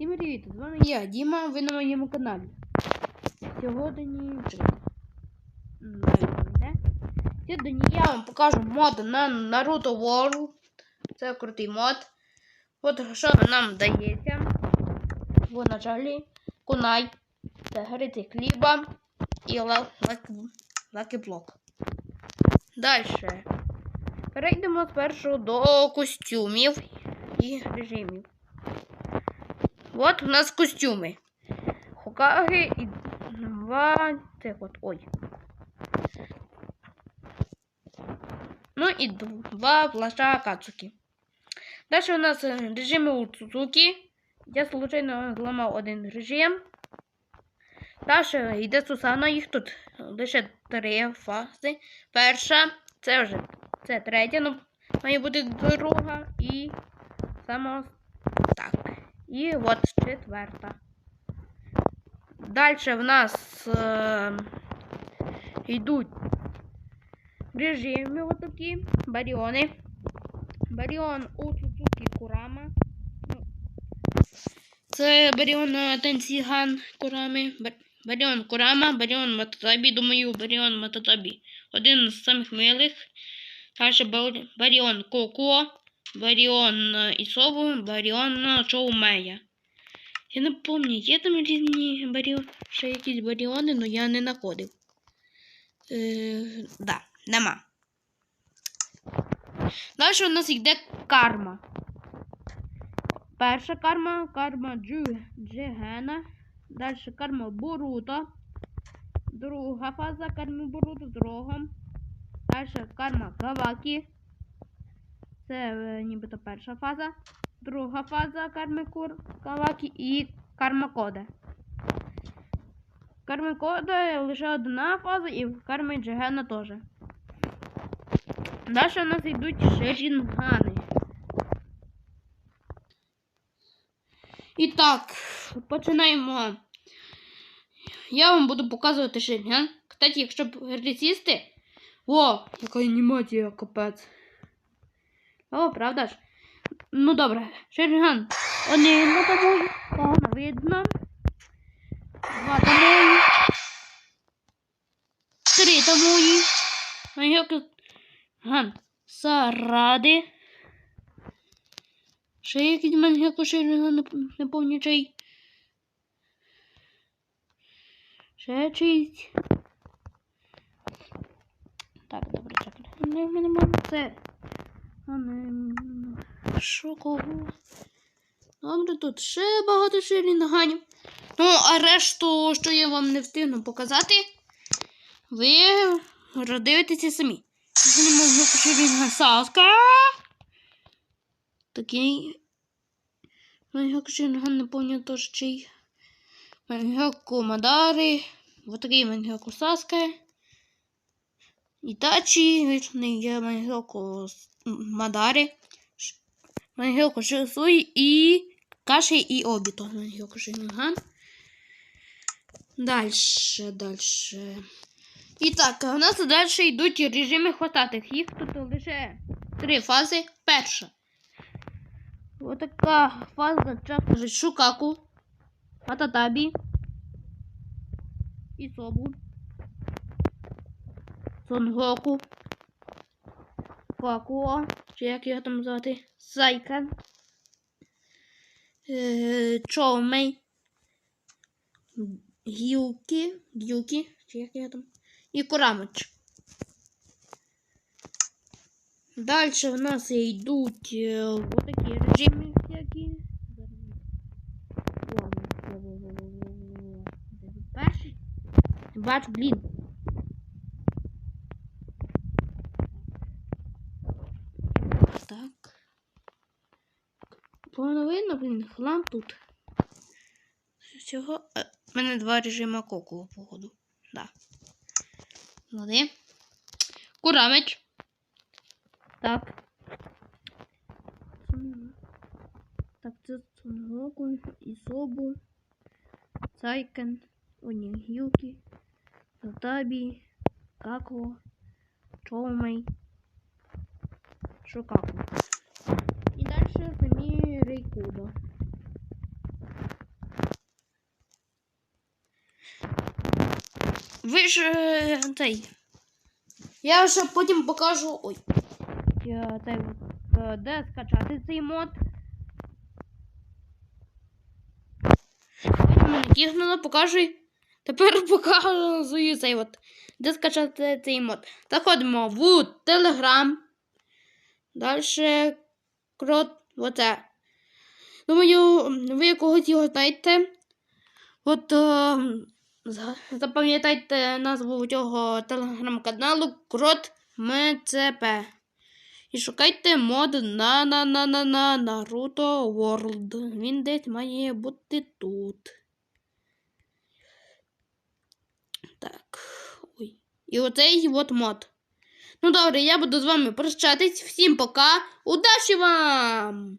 Всім привіт! З вами я, Діма, ви на моєму каналі. Сьогодні. Сьогодні я вам покажу мод на Naruto World. Це крутий мод. От що нам дається. В началі кунай, це грити хліба і лакеблок. Далі. Перейдемо спершу до костюмів і режимів. От у нас костюми. Хокаги і два. Це от, ой. Ну і два плаща Кацуки. Далі у нас е, режими у Цузуки. Я случайно зламав один режим. Далі йде Сусана, їх тут лише три фази. Перша, це вже це третя, ну має бути друга і саме так. І от четверта. Далі в нас е, йдуть режими отакі, баріони. Баріон у Сузуки Курама. Ну, Це баріон Тенсіган Курами. Баріон Курама, баріон Мататабі. Думаю, баріон Мататабі. Один з самих милих. Далі баріон Коко. Баріон Ісову, Баріон Чоумея. Я не пам'ятаю, є там різні баріони, ще якісь баріони, але я не знаходив. Е, да, нема. Далі у нас йде карма. Перша карма карма Джу, Джигена. Далі карма Боруто. Друга фаза карми Боруто рогом. Далі карма Кавакі. Це е, нібито перша фаза. Друга фаза карми Кур Кавакі і карма Коде. Карми Коде лише одна фаза і в карми Джигена теж. Далі у нас йдуть шерінгани. І так, починаємо. Я вам буду показувати шерінган. Кстати, якщо присісти... О, яка анімація, капець. О, правда ж? Ну добре, Шерган. Один на тобою. Погано видно. Два тамої. Три. А як Ган. Саради. Ще якийсь маньяку Шерган не, не помню чий. Ще чийсь. Так, добре, чекай. Не, не можу це. Що кого? Добре, тут ще багато ширінганів. Ну, а решту, що я вам не встигну показати, ви роздивитеся самі. Саска. Такий. Маньяк ширінган не пам'ятаю чий. Маньяку Мадари. Вот такий маньяку Саска. Ітачі, вічний є Маньяку Мадарі. Мангелко Шисуй і Каші і Обіто. Мангелко Шинган. Дальше, дальше. І так, у нас далі йдуть режими хвататих. Їх тут лише три фази. Перша. Отака фаза чакажи Шукаку, Хататабі, Ісобу, Сонгоку, Какуо, чи як його там звати, Сайкен, е, Чоумей, Гюкі, Гюкі, чи як його там, і Курамич. Далі в нас йдуть е, отакі режими всякі. Перший. Бач, блін. Так. Повно блін, хлам тут. Всього. У мене два режими коку, походу. Да. Лади. Курамич. Так. Так, це Цунгоку, Ісобу, Цайкен, Онігюкі, Затабі, Како, Чоумей, Шукаку лучше мені Рейкуда. Ви ж е, тай. Я вже потім покажу. Ой. Я, е, де скачати цей мод? Кігнула, покажи. Тепер показую цей от. Де скачати цей мод. Заходимо в Telegram. Далі крот Оце. Думаю, ви когось його знаєте. От е, запам'ятайте назву цього телеграм-каналу Крот МЦП. І шукайте мод на на на на на Naruto World. Він десь має бути тут. Так. Ой. І оцей от мод. Ну добре, я буду з вами прощатись. Всім пока. Удачі вам!